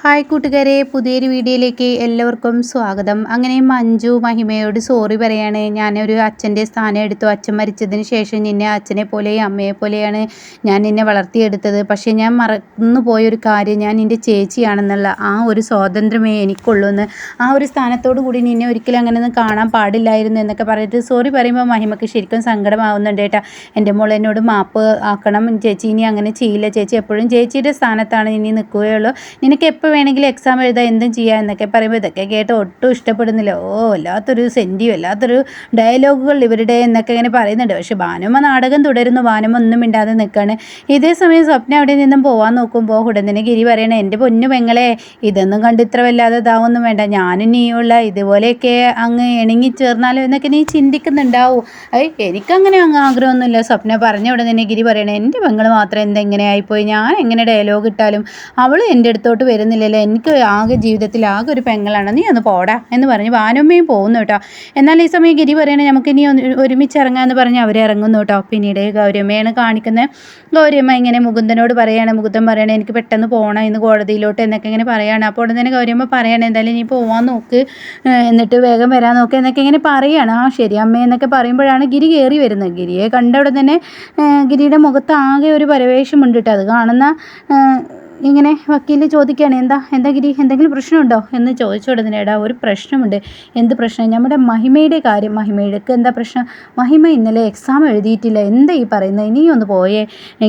Hi കൂട്ടുകാരെ പുതിയൊരു വീഡിയോയിലേക്ക് എല്ലാവർക്കും സ്വാഗതം. അങ്ങനെ മഞ്ജു മഹിമയോട് സോറി പറയാണ്. ഞാനൊരു അച്ഛന്റെ സ്ഥാനം എടുത്തു. അച്ഛൻ മരിച്ചതിന് ശേഷം നിന്നെ അച്ഛനെ പോലെയും അമ്മയെ പോലെയാണ് ഞാൻ നിന്നെ വളർത്തിയെടുത്തത്. പക്ഷേ ഞാൻ മറന്നു പോയൊരു കാര്യം ഞാൻ നിന്റെ ചേച്ചിയാണെന്നുള്ള ആ ഒരു സ്വാതന്ത്ര്യമേ എനിക്കുള്ളൂ എന്ന് ആ ഒരു സ്ഥാനത്തോടു കൂടി നിന്നെ ഒരിക്കലും അങ്ങനെ ഒന്നും കാണാൻ പാടില്ലായിരുന്നു എന്നൊക്കെ പറഞ്ഞിട്ട് സോറി പറയുമ്പോൾ മഹിമക്ക് ശരിക്കും സങ്കടമാവുന്നുണ്ട് ഏട്ടാ എന്റെ മോൾ എന്നോട് മാപ്പ് ആക്കണം. ചേച്ചി ഇനി അങ്ങനെ ചെയ്യില്ല. ചേച്ചി എപ്പോഴും ചേച്ചിയുടെ സ്ഥാനത്താണ് ഇനി നിൽക്കുകയുള്ളൂ. നിനക്ക് എപ്പോൾ വേണമെങ്കിലും എക്സാം എഴുതാം എന്തും ചെയ്യാം എന്നൊക്കെ പറയുമ്പോൾ ഇതൊക്കെ കേട്ട് ഒട്ടും ഇഷ്ടപ്പെടുന്നില്ല. ഓ വല്ലാത്തൊരു സെന്റിയും വല്ലാത്തൊരു ഡയലോഗുകൾ ഇവരുടെ എന്നൊക്കെ ഇങ്ങനെ പറയുന്നുണ്ട്. പക്ഷേ ഭാനുമ നാടകം തുടരുന്നു. ഭാനുമ ഒന്നും മിണ്ടാതെ നിൽക്കുകയാണ് ഇതേ സമയം സ്വപ്ന അവിടെ നിന്നും പോകാൻ നോക്കുമ്പോൾ ഉടനെ ഗിരി പറയണേ എന്റെ പൊന്നു പെങ്ങളെ ഇതൊന്നും കണ്ട് ഇത്ര വല്ലാതെ ഇതാവൊന്നും വേണ്ട. ഞാനും നീയുള്ള ഇതുപോലെയൊക്കെ അങ്ങ് ഇണങ്ങി ചേർന്നാലോ എന്നൊക്കെ നീ ചിന്തിക്കുന്നുണ്ടാവും. ഐ എനിക്കങ്ങനെ അങ്ങ് ആഗ്രഹമൊന്നുമില്ല. സ്വപ്ന പറഞ്ഞ ഉടനെ ഗിരി പറയണേ എന്റെ പെങ്ങൾ മാത്രം എന്തെങ്ങനെ ആയിപ്പോയി ഞാൻ എങ്ങനെ ഡയലോഗ് ഇട്ടാലും അവൾ എന്റെ അടുത്തോട്ട് വരുന്നില്ല. ഇല്ലല്ലോ എനിക്ക് ആകെ ജീവിതത്തിൽ ആകെ ഒരു പെങ്ങളാണ്. നീ ഒന്ന് പോടാ എന്ന് പറഞ്ഞ് വാനമ്മയും പോകുന്നു കേട്ടോ. എന്നാൽ ഈ സമയം ഗിരി പറയണേ നമുക്ക് ഇനി ഒരുമിച്ച് ഇറങ്ങാമെന്ന് പറഞ്ഞ് അവർ ഇറങ്ങുന്നു കേട്ടോ. പിന്നീട് ഗൗരിയമ്മയാണ് കാണിക്കുന്നത് ഗൗരിയമ്മ ഇങ്ങനെ മുകുന്ദനോട് പറയാണ് മുകുന്ദൻ പറയണേ എനിക്ക് പെട്ടെന്ന് പോകണം ഇന്ന് കോടതിയിലോട്ട് എന്നൊക്കെ ഇങ്ങനെ പറയാണ്. അപ്പോൾ ഉടനെ തന്നെ ഗൗരിയമ്മ പറയണേ എന്തായാലും ഇനി പോവാൻ നോക്ക്. എന്നിട്ട് വേഗം വരാൻ നോക്ക് എന്നൊക്കെ ഇങ്ങനെ പറയാണ്. ആ ശരി അമ്മ എന്നൊക്കെ പറയുമ്പോഴാണ് ഗിരി കയറി വരുന്നത്. ഗിരിയെ കണ്ട ഉടനെ തന്നെ ഗിരിയുടെ മുഖത്ത് ആകെ ഒരു പരവേശമുണ്ട് കേട്ടോ. അത് കാണുന്ന ഇങ്ങനെ വക്കീൽ ചോദിക്കുകയാണ് എന്താ എന്താ ഗിരി എന്തെങ്കിലും പ്രശ്നമുണ്ടോ? എന്ന് ചോദിച്ചു ഉടനെടാ ഒരു പ്രശ്നമുണ്ട്. എന്ത് പ്രശ്നം? നമ്മുടെ മഹിമയുടെ കാര്യം. മഹിമയുടെക്ക് എന്താ പ്രശ്നം? മഹിമ ഇന്നലെ എക്സാം എഴുതിയിട്ടില്ല. എന്താ ഈ പറയുന്നത് ഇനിയും ഒന്ന് പോയേ.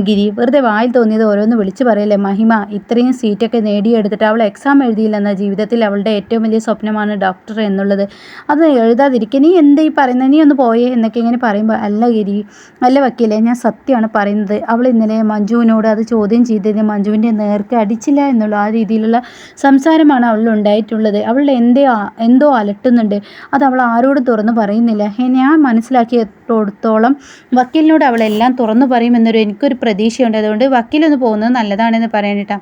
ഗിരി വെറുതെ വായിൽ തോന്നിയത് ഓരോന്ന് വിളിച്ചു പറയല്ലേ മഹിമ ഇത്രയും സീറ്റൊക്കെ നേടിയെടുത്തിട്ട് അവൾ എക്സാം എഴുതിയില്ലെന്ന ജീവിതത്തിൽ അവളുടെ ഏറ്റവും വലിയ സ്വപ്നമാണ് ഡോക്ടർ എന്നുള്ളത്. അത് എഴുതാതിരിക്കുക നീ എന്താ ഈ പറയുന്നത് നീ ഒന്ന് പോയേ എന്നൊക്കെ ഇങ്ങനെ പറയുമ്പോൾ അല്ല ഗിരി അല്ല വക്കീലേ ഞാൻ സത്യമാണ് പറയുന്നത്. അവൾ ഇന്നലെ മഞ്ജുവിനോട് അത് ചോദ്യം ചെയ്തതിന് മഞ്ജുവിന്റെ നേർ നേർക്ക് അടിച്ചില്ല എന്നുള്ള ആ രീതിയിലുള്ള സംസാരമാണ് അവൾ ഉണ്ടായിട്ടുള്ളത്. അവൾ എന്തേ എന്തോ അലട്ടുന്നുണ്ട്. അത് അവൾ ആരോട് തുറന്നു പറയുന്നില്ല. ഞാൻ മനസ്സിലാക്കിയിടത്തോളം വക്കീലിനോട് അവളെല്ലാം തുറന്നു പറയുമെന്നൊരു എനിക്കൊരു പ്രതീക്ഷയുണ്ട്. അതുകൊണ്ട് വക്കീലൊന്ന് പോകുന്നത് നല്ലതാണെന്ന് പറയാനിട്ടാ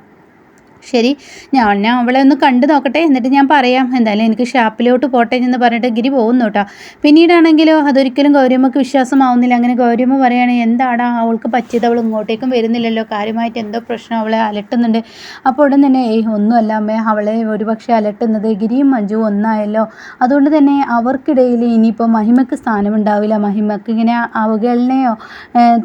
ശരി. ഞാൻ ഞാൻ അവളെ ഒന്ന് കണ്ടു നോക്കട്ടെ. എന്നിട്ട് ഞാൻ പറയാം. എന്തായാലും എനിക്ക് ഷാപ്പിലോട്ട് പോട്ടെ എന്ന് പറഞ്ഞിട്ട് ഗിരി പോകുന്നു കേട്ടോ. പിന്നീടാണെങ്കിലോ അതൊരിക്കലും ഗൗരിയമ്മക്ക് വിശ്വാസമാവുന്നില്ല. അങ്ങനെ ഗൗരിയമ്മ പറയുകയാണ് എന്താടാ അവൾക്ക് പറ്റിയത്? അവൾ ഇങ്ങോട്ടേക്കും വരുന്നില്ലല്ലോ. കാര്യമായിട്ട് എന്തോ പ്രശ്നം അവളെ അലട്ടുന്നുണ്ട്. അപ്പോൾ ഉടൻ തന്നെ ഏയ് ഒന്നുമല്ല അമ്മേ. അവളെ ഒരുപക്ഷെ അലട്ടുന്നത് ഗിരിയും മഞ്ജു ഒന്നായല്ലോ. അതുകൊണ്ട് തന്നെ അവർക്കിടയിൽ ഇനിയിപ്പോൾ മഹിമയ്ക്ക് സ്ഥാനമുണ്ടാവില്ല. മഹിമക്ക് ഇങ്ങനെ അവഗണനയോ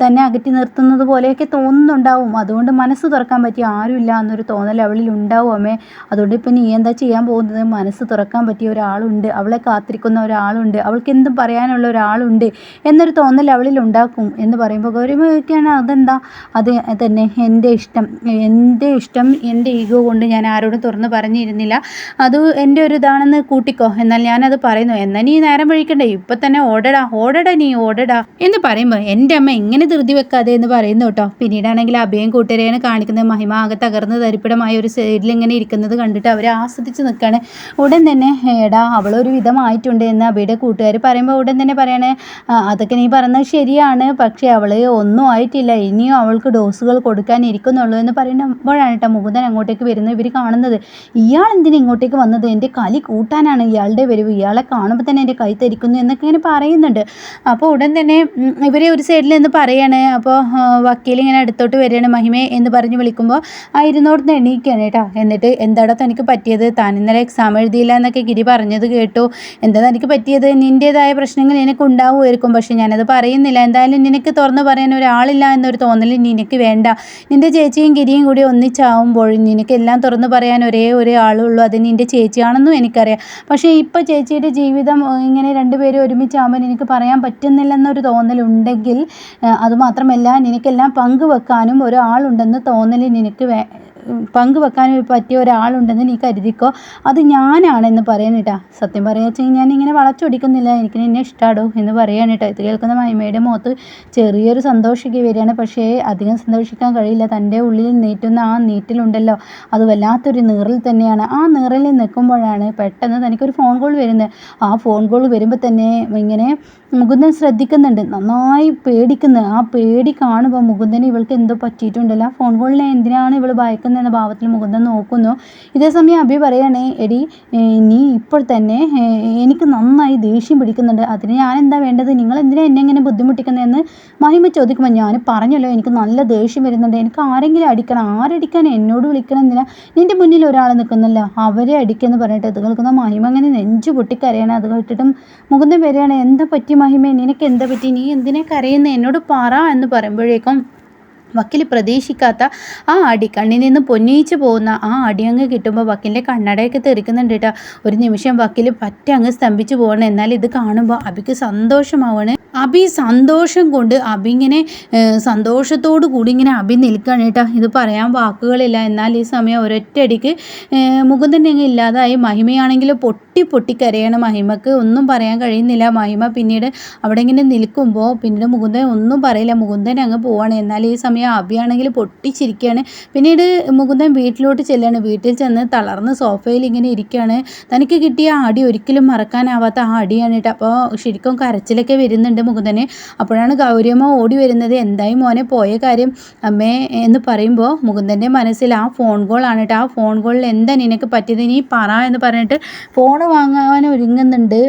തന്നെ അകറ്റി നിർത്തുന്നത് പോലെയൊക്കെ തോന്നുന്നുണ്ടാവും. അതുകൊണ്ട് മനസ്സ് തുറക്കാൻ പറ്റിയ ആരുമില്ല എന്നൊരു തോന്നൽ അവളിൽ ഉണ്ടാവും അമ്മേ. അതുകൊണ്ട് ഇപ്പം നീ എന്താ ചെയ്യാൻ പോകുന്നത്? മനസ്സ് തുറക്കാൻ പറ്റിയ ഒരാളുണ്ട്. അവളെ കാത്തിരിക്കുന്ന ഒരാളുണ്ട്. അവൾക്ക് എന്തും പറയാനുള്ള ഒരാളുണ്ട്. എന്നൊരു തോന്നൽ അവളിൽ ഉണ്ടാക്കും എന്ന് പറയുമ്പോൾ ഗൗരിമ ചോദിക്കുകയാണ് അതെന്താ? അത് തന്നെ എന്റെ ഇഷ്ടം. എന്റെ ഇഷ്ടം എന്റെ ഈഗോ കൊണ്ട് ഞാൻ ആരോടും തുറന്ന് പറഞ്ഞിരുന്നില്ല. അത് എന്റെ ഒരു ഇതാണെന്ന് കൂട്ടിക്കോ. എന്നാൽ ഞാനത് പറയുന്നു. എന്നാൽ നീ നേരം വഴിക്കണ്ടേ? ഇപ്പം തന്നെ ഓടടാ ഓടടാ നീ ഓടടാ. എന്ന് പറയുമ്പോൾ എന്റെ അമ്മ എങ്ങനെ ധൃതി വെക്കാതെ എന്ന് പറയുന്നു കേട്ടോ. പിന്നീടാണെങ്കിൽ അഭയം കൂട്ടരെയാണ് കാണിക്കുന്നത്. മഹിമ ആകെ തകർന്ന് തരിപ്പിടമായ. ഒരു സൈഡിൽ ഇങ്ങനെ ഇരിക്കുന്നത് കണ്ടിട്ട് അവർ ആസ്വദിച്ച് നിൽക്കുകയാണ് ഉടൻ തന്നെ എടാ അവളൊരു വിധമായിട്ടുണ്ട് എന്ന് അബിയുടെ കൂട്ടുകാർ പറയുമ്പോൾ ഉടൻ തന്നെ പറയണേ അതൊക്കെ നീ പറഞ്ഞത് ശരിയാണ് പക്ഷേ അവൾ ഒന്നും ആയിട്ടില്ല. ഇനിയും അവൾക്ക് ഡോസുകൾ കൊടുക്കാൻ ഇരിക്കുന്നുള്ളൂ എന്ന് പറയുമ്പോഴാണ് കേട്ടോ മുകുന്ദൻ അങ്ങോട്ടേക്ക് വരുന്നത് ഇവർ കാണുന്നത്. ഇയാൾ എന്തിനു ഇങ്ങോട്ടേക്ക് വന്നത്? എന്റെ കലി കൂട്ടാനാണ് ഇയാളുടെ വരവ്. ഇയാളെ കാണുമ്പോൾ തന്നെ എന്റെ കൈ തരിക്കുന്നു എന്നൊക്കെ ഇങ്ങനെ പറയുന്നുണ്ട്. അപ്പോൾ ഉടൻ തന്നെ ഇവരെ ഒരു സൈഡിൽ നിന്ന് പറയാണ് അപ്പോൾ വക്കീൽ ഇങ്ങനെ അടുത്തോട്ട് വരികയാണ് മഹിമേ എന്ന് പറഞ്ഞ് വിളിക്കുമ്പോൾ ആ ഇരുന്നോടത്ത് എണീക്കുകയാണ് കേട്ടോ. എന്നിട്ട് എന്താടാ തനിക്ക് പറ്റിയത്? താൻ ഇന്നലെ എക്സാം എഴുതിയില്ല എന്നൊക്കെ ഗിരി പറഞ്ഞത് കേട്ടു. എന്താ തനിക്ക് പറ്റിയത്? നിന്റേതായ പ്രശ്നങ്ങൾ നിനക്ക് ഉണ്ടാവുമായിരിക്കും. പക്ഷേ ഞാനത് പറയുന്നില്ല. എന്തായാലും നിനക്ക് തുറന്നു പറയാൻ ഒരാളില്ല എന്നൊരു തോന്നൽ നിനക്ക് വേണ്ട. നിന്റെ ചേച്ചിയും ഗിരിയും കൂടി ഒന്നിച്ചാവുമ്പോൾ നിനക്കെല്ലാം തുറന്നു പറയാൻ ഒരേ ഒരേ ആളുള്ളൂ. അത് നിന്റെ ചേച്ചിയാണെന്നും എനിക്കറിയാം. പക്ഷേ ഇപ്പോൾ ചേച്ചിയുടെ ജീവിതം ഇങ്ങനെ രണ്ടുപേരും ഒരുമിച്ചാകുമ്പോൾ എനിക്ക് പറയാൻ പറ്റുന്നില്ലെന്നൊരു തോന്നലുണ്ടെങ്കിൽ അതുമാത്രമല്ല നിനക്കെല്ലാം പങ്കുവെക്കാനും ഒരാളുണ്ടെന്ന് തോന്നൽ നിനക്ക് വേ പങ്കുവെക്കാൻ പറ്റിയ ഒരാളുണ്ടെന്ന് നീ കരുതിക്കോ? അത് ഞാനാണെന്ന് പറയാൻ കേട്ടാ സത്യം പറയാ വെച്ചാൽ ഞാൻ ഇങ്ങനെ വളച്ചൊടിക്കുന്നില്ല. എനിക്ക് നിന്നെ ഇഷ്ടമാടോ എന്ന് പറയാണ് കേട്ടോ ഇത് കേൾക്കുന്ന മഹിമയുടെ മുഖത്ത് ചെറിയൊരു സന്തോഷിക്ക് വരികയാണ്. പക്ഷേ അധികം സന്തോഷിക്കാൻ കഴിയില്ല. തന്റെ ഉള്ളിൽ നീറ്റുന്ന ആ നീറ്റിലുണ്ടല്ലോ. അത് വല്ലാത്തൊരു നീറിൽ തന്നെയാണ്. ആ നീറിൽ നിൽക്കുമ്പോഴാണ് പെട്ടെന്ന് തനിക്കൊരു ഫോൺ കോൾ വരുന്നത്. ആ ഫോൺ കോൾ വരുമ്പോൾ തന്നെ ഇങ്ങനെ മുകുന്ദൻ ശ്രദ്ധിക്കുന്നുണ്ട്. നന്നായി പേടിക്കുന്നത് ആ പേടി കാണുമ്പോൾ മുകുന്ദന് ഇവൾക്ക് എന്തോ പറ്റിയിട്ടുണ്ടല്ലോ. ആ ഫോൺ കോളിനെ എന്തിനാണ് ഇവൾ ഭയക്കുന്നത്? എന്ന ഭാവത്തിൽ മുകുന്ദൻ നോക്കുന്നു. ഇതേ സമയം അഭി പറയണേ എടി നീ ഇപ്പോൾ തന്നെ എനിക്ക് നന്നായി ദേഷ്യം പിടിക്കുന്നുണ്ട്. അതിന് ഞാൻ എന്താ വേണ്ടത്? നിങ്ങൾ എന്തിനാ എന്നെ ഇങ്ങനെ ബുദ്ധിമുട്ടിക്കുന്നതെന്ന് മഹിമ ചോദിക്കുമ്പോൾ ഞാൻ പറഞ്ഞല്ലോ എനിക്ക് നല്ല ദേഷ്യം വരുന്നുണ്ട്. എനിക്ക് ആരെങ്കിലും അടിക്കണം. ആരടിക്കാൻ എന്നോട് വിളിക്കണം എന്തിനാ? നിന്റെ മുന്നിൽ ഒരാൾ നിൽക്കുന്നില്ല. അവരെ അടിക്കുമെന്ന് പറഞ്ഞിട്ട് ഇത് കേൾക്കുന്ന മഹിമ അങ്ങനെ നെഞ്ചു പൊട്ടിക്കരയാണ്. അത് കേട്ടിട്ടും മുകുന്ദൻ വരികയാണ് എന്താ പറ്റി മഹിമ? നിനക്ക് എന്താ പറ്റി? നീ എന്തിനെ കരയുന്ന? എന്നോട് പറ എന്ന് പറയുമ്പോഴേക്കും വക്കീൽ പ്രതീക്ഷിക്കാത്ത ആ അടി കണ്ണിൽ നിന്ന് പൊന്നയിച്ച് പോകുന്ന ആ അടി അങ്ങ് കിട്ടുമ്പോൾ വക്കീലിന്റെ കണ്ണടയൊക്കെ തെറിക്കുന്നുണ്ട് കേട്ടോ ഒരു നിമിഷം വക്കീൽ പറ്റ അങ്ങ് സ്തംഭിച്ചു പോകണം. എന്നാൽ ഇത് കാണുമ്പോൾ അബിക്ക് സന്തോഷമാവാണ്. അബി സന്തോഷം കൊണ്ട് അബി ഇങ്ങനെ സന്തോഷത്തോടു കൂടി ഇങ്ങനെ അബി നിൽക്കുകയാണ് കേട്ടോ. ഇത് പറയാൻ വാക്കുകളില്ല. എന്നാൽ ഈ സമയം ഒരൊറ്റയടിക്ക് മുകുന്ദൻ അങ്ങ് ഇല്ലാതായി. മഹിമയാണെങ്കിൽ പൊട്ടി പൊട്ടി കരയാണ് മഹിമക്ക്. ഒന്നും പറയാൻ കഴിയുന്നില്ല. മഹിമ പിന്നീട് അവിടെ ഇങ്ങനെ നിൽക്കുമ്പോൾ പിന്നീട് മുകുന്ദൻ ഒന്നും പറയില്ല. മുകുന്ദൻ അങ്ങ് പോവാണ്. എന്നാൽ ഈ സമയം അബിയാണെങ്കിൽ പൊട്ടിച്ചിരിക്കുകയാണ്. പിന്നീട് മുകുന്ദൻ വീട്ടിലോട്ട് ചെല്ലാണ്. വീട്ടിൽ ചെന്ന് തളർന്ന് സോഫയിൽ ഇങ്ങനെ ഇരിക്കുകയാണ്. തനിക്ക് കിട്ടിയ ആ അടി ഒരിക്കലും മറക്കാനാവാത്ത ആ അടിയാണ് കേട്ടോ. അപ്പോൾ ശരിക്കും കരച്ചിലൊക്കെ വരുന്നുണ്ട്. മുകുന്ദന് അപ്പോഴാണ് ഗൗരിയമ്മ ഓടി വരുന്നത്. എന്തായി മോനെ? പോയ കാര്യം അമ്മേ എന്ന് പറയുമ്പോൾ മുകുന്ദന്റെ മനസ്സിൽ ആ ഫോൺ കോളാണ് കേട്ടോ ആ ഫോൺ കോളിൽ എന്താ നിനക്ക് പറ്റിയത്? നീ പറ എന്ന് പറഞ്ഞിട്ട് ഫോൺ വാങ്ങാൻ ഒരുങ്ങുന്നുണ്ട്.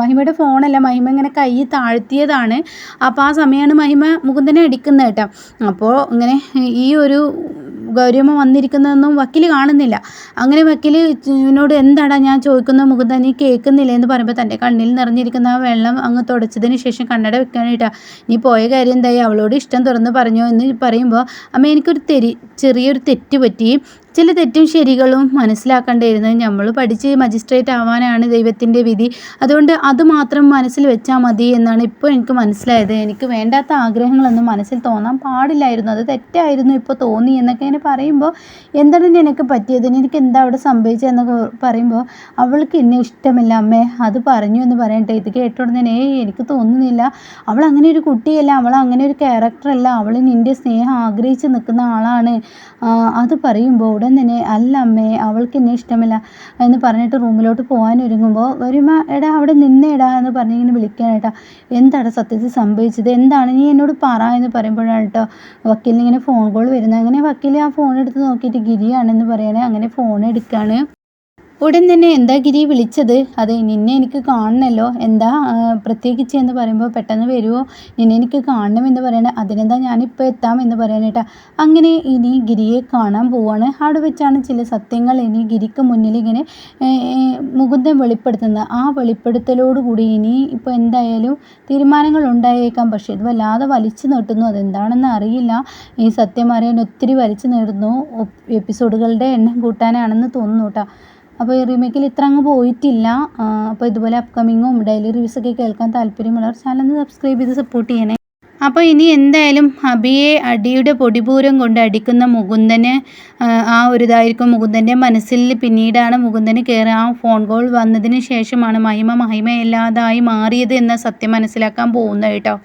മഹിമയുടെ ഫോണല്ല മഹിമ ഇങ്ങനെ കൈ താഴ്ത്തിയതാണ്. അപ്പോൾ ആ സമയമാണ് മഹിമ മുകുന്ദനെ അടിക്കുന്നത് കേട്ടോ അപ്പോൾ ഇങ്ങനെ ഈ ഒരു ഗൗരിയമ്മ വന്നിരിക്കുന്നതെന്നും വക്കീൽ കാണുന്നില്ല. അങ്ങനെ വക്കീലിനോട് എന്താടാ ഞാൻ ചോദിക്കുന്ന മുഖം നീ കേൾക്കുന്നില്ല എന്ന് പറയുമ്പോൾ തന്റെ കണ്ണിൽ നിറഞ്ഞിരിക്കുന്ന ആ വെള്ളം അങ്ങ് തുടച്ചതിന് ശേഷം കണ്ണട വെക്കാനായിട്ടാ നീ പോയ കാര്യം എന്തായി? അവളോട് ഇഷ്ടം തുറന്ന് പറഞ്ഞോ എന്ന് പറയുമ്പോൾ അമ്മ എനിക്കൊരു തെരി ചെറിയൊരു തെറ്റ് പറ്റി. ചില തെറ്റും ശരികളും മനസ്സിലാക്കേണ്ടിയിരുന്നത് നമ്മൾ പഠിച്ച് മജിസ്ട്രേറ്റ് ആവാനാണ് ദൈവത്തിന്റെ വിധി. അതുകൊണ്ട് അത് മാത്രം മനസ്സിൽ വെച്ചാൽ മതി എന്നാണ് ഇപ്പോൾ എനിക്ക് മനസ്സിലായത്. എനിക്ക് വേണ്ടാത്ത ആഗ്രഹങ്ങളൊന്നും മനസ്സിൽ തോന്നാൻ പാടില്ലായിരുന്നു. അത് തെറ്റായിരുന്നു ഇപ്പോൾ തോന്നി എന്നൊക്കെ ഇങ്ങനെ പറയുമ്പോൾ എന്താണ് എനിക്ക് പറ്റിയത്? എനിക്ക് എന്താ അവിടെ സംഭവിച്ചതെന്നൊക്കെ പറയുമ്പോൾ അവൾക്ക് എന്നെ ഇഷ്ടമില്ല. അമ്മേ അത് പറഞ്ഞു എന്ന് പറയട്ടെ. ഇത് കേട്ടോടുന്നതിനെ എനിക്ക് തോന്നുന്നില്ല. അവൾ അങ്ങനെ ഒരു കുട്ടിയല്ല. അവൾ അങ്ങനെ ഒരു ക്യാരക്ടറല്ല അവൾ നിന്റെ സ്നേഹം ആഗ്രഹിച്ച് നിൽക്കുന്ന ആളാണ്. അത് പറയുമ്പോൾ ഉടൻ തന്നെ അല്ല അമ്മേ അവൾക്ക് എന്നെ ഇഷ്ടമില്ല എന്ന് പറഞ്ഞിട്ട് റൂമിലോട്ട് പോകാൻ ഒരുങ്ങുമ്പോൾ വരുമ എടാ അവിടെ നിന്നേടാ എന്ന് പറഞ്ഞിങ്ങനെ വിളിക്കാനായിട്ടാ എന്താണ് സത്യത്തിൽ സംഭവിച്ചത്? എന്താണ്? നീ എന്നോട് പറ എന്ന് പറയുമ്പോഴാണ് കേട്ടോ വക്കീലിന് ഇങ്ങനെ ഫോൺ കോൾ വരുന്നത്. അങ്ങനെ വക്കീൽ ആ ഫോൺ എടുത്ത് നോക്കിയിട്ട് ഗിരിയാണെന്ന് പറയണേ. അങ്ങനെ ഫോൺ എടുക്കുകയാണ് ഉടൻ തന്നെ എന്താ ഗിരി വിളിച്ചത്? അത് നിന്നെ എനിക്ക് കാണണമല്ലോ എന്താ പ്രത്യേകിച്ച് എന്ന് പറയുമ്പോൾ പെട്ടെന്ന് വരുമോ നിന്നെ എനിക്ക് കാണണമെന്ന് പറയണ. അതിനെന്താ ഞാനിപ്പോൾ എത്താം എന്ന് പറയാനേട്ടാ അങ്ങനെ ഇനി ഗിരിയെ കാണാൻ പോവാണ്. അവിടെ വെച്ചാണ് ചില സത്യങ്ങൾ ഇനി ഗിരിക്ക് മുന്നിൽ ഇങ്ങനെ മുകുന്ദൻ വെളിപ്പെടുത്തുന്നത്. ആ വെളിപ്പെടുത്തലോടുകൂടി ഇനി ഇപ്പോൾ എന്തായാലും തീരുമാനങ്ങൾ ഉണ്ടായേക്കാം. പക്ഷേ ഇത് വല്ലാതെ വലിച്ചു നീട്ടുന്നു. അതെന്താണെന്ന് അറിയില്ല. ഈ സത്യം അറിയാൻ ഒത്തിരി വലിച്ചു നീട്ടുന്നു. എപ്പിസോഡുകളുടെ എണ്ണം കൂട്ടാനാണെന്ന് തോന്നുന്നു കേട്ടോ അപ്പോൾ ഈ റീമേക്കിൽ ഇത്ര അങ്ങ് പോയിട്ടില്ല. അപ്പോൾ ഇതുപോലെ അപ്കമിങ്ങും ഡെയിലി റിവ്യൂസൊക്കെ കേൾക്കാൻ താല്പര്യമുള്ളവർ ചാനൽ സബ്സ്ക്രൈബ് ചെയ്ത് സപ്പോർട്ട് ചെയ്യണേ. അപ്പോൾ ഇനി എന്തായാലും അബിയെ അടിയുടെ പൊടിപൂരം കൊണ്ട് അടിക്കുന്ന മുകുന്ദന് ആ ഒരു ഇതായിരിക്കും മുകുന്ദന്റെ മനസ്സിൽ പിന്നീടാണ് മുകുന്ദന് കയറി ആ ഫോൺ കോൾ വന്നതിന് ശേഷമാണ് മഹിമ മഹിമയല്ലാതായി മാറിയത് എന്ന സത്യം മനസ്സിലാക്കാൻ പോകുന്നത് കേട്ടോ.